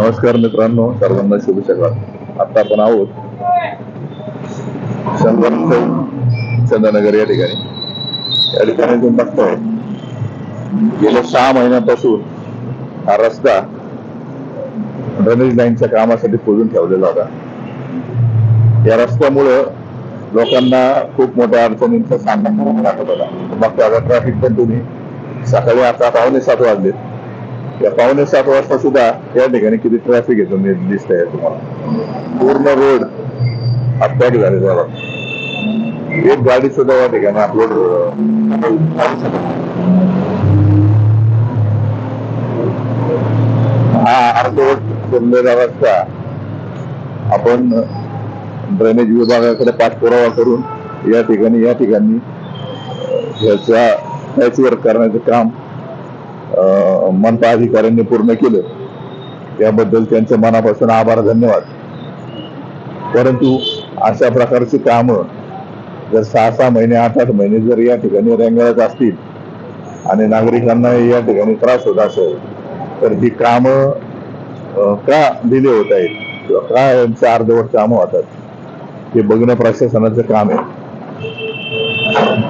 नमस्कार मित्रांनो सर्वांना शुभ सकाळ आता आपण आहोत शंकर चंद्रनगर या ठिकाणी. या ठिकाणी तुम्ही बघताय गेल्या सहा महिन्यापासून हा रस्ता ड्रेनेज लाईनच्या कामासाठी खोदून ठेवलेला होता. या रस्त्यामुळं लोकांना खूप मोठ्या अडचणींचा सामना करावा लागत होता. मग आता ट्रॅफिक पण तुम्ही सकाळी आता पावणे सात वाजले या पावणे सात वाजता सुद्धा या ठिकाणी किती ट्रॅफिक आहे तुम्ही दिसत आहे तुम्हाला. पूर्ण रोड हा पॅक झालेला होता एक गाडी सुद्धा या ठिकाणी अपलोड हा अर्धवट फिरलेला रस्ता आपण ड्रेनेज विभागाकडे पाठपुरावा करून या ठिकाणी या ठिकाणी ह्याचा पॅचवर्क करण्याचं काम मनपा अधिकाऱ्यांनी पूर्ण केलं. त्याबद्दल त्यांचे मनापासून आभार धन्यवाद. परंतु अशा प्रकारची कामं जर सहा सहा महिने आठ आठ महिने जर या ठिकाणी रेंगाळत असतील आणि नागरिकांना या ठिकाणी त्रास होत असेल तर ही कामं का दिले होत आहेत? किंवा का यांचे अर्धवट कामं होतात? हे बघणं प्रशासनाचं काम आहे.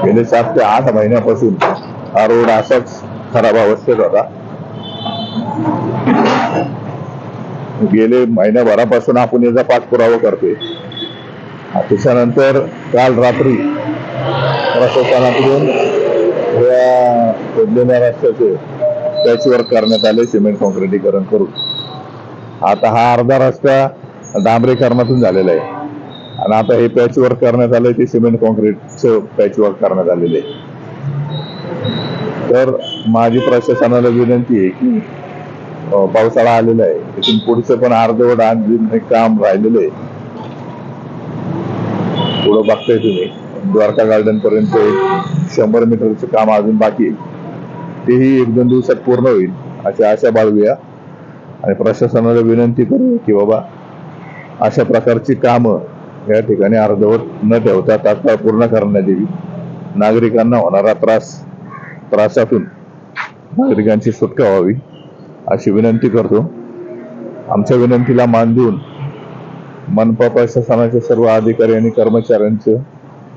गेले सात ते आठ महिन्यापासून हा रोड असाच खराब अवस्थेत होता. गेले महिन्याभरापासून आपण याचा पाठपुरावा करतोय. त्याच्यानंतर काल रात्री प्रशासनाकडून या रस्त्याचे पॅचवर्क करण्यात आले सिमेंट कॉन्क्रिटीकरण करून. आता हा अर्धा रस्ता डांबरीकरणातून झालेला आहे. आणि आता हे पॅचवर्क करण्यात आलंय ते सिमेंट कॉन्क्रीटचं पॅचवर्क करण्यात आलेलं आहे. तर माझी प्रशासनाला विनंती आहे की पावसाळा आलेला आहे. तिथून पुढचं पण अर्धवट आणखीन काम राहिलेलं आहे. पुढं बघताय तुम्ही. द्वारका गार्डन पर्यंत एक शंभर मीटरचं काम अजून बाकी आहे. तेही एक दोन दिवसात पूर्ण होईल अशी आशा बाळगूया. आणि प्रशासनाला विनंती करू की बाबा अशा प्रकारची कामं या ठिकाणी अर्धवट न ठेवता तात्काळ पूर्ण करण्यात यावी. नागरिकांना होणारा त्रास त्रासातून नागरिकांची सुटका व्हावी अशी विनंती करतो. आमच्या विनंतीला मान देऊन मनपा प्रशासनाचे सर्व अधिकारी आणि कर्मचाऱ्यांचे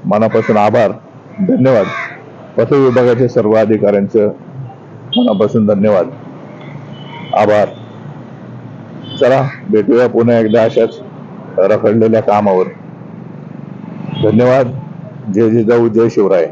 मनापासून आभार धन्यवाद. पथ विभागाच्या सर्व अधिकाऱ्यांचं मनापासून धन्यवाद. आभार. चला भेटूया पुन्हा एकदा अशाच रखडलेल्या कामावर. धन्यवाद. जय जिजाऊ जय शिवराय.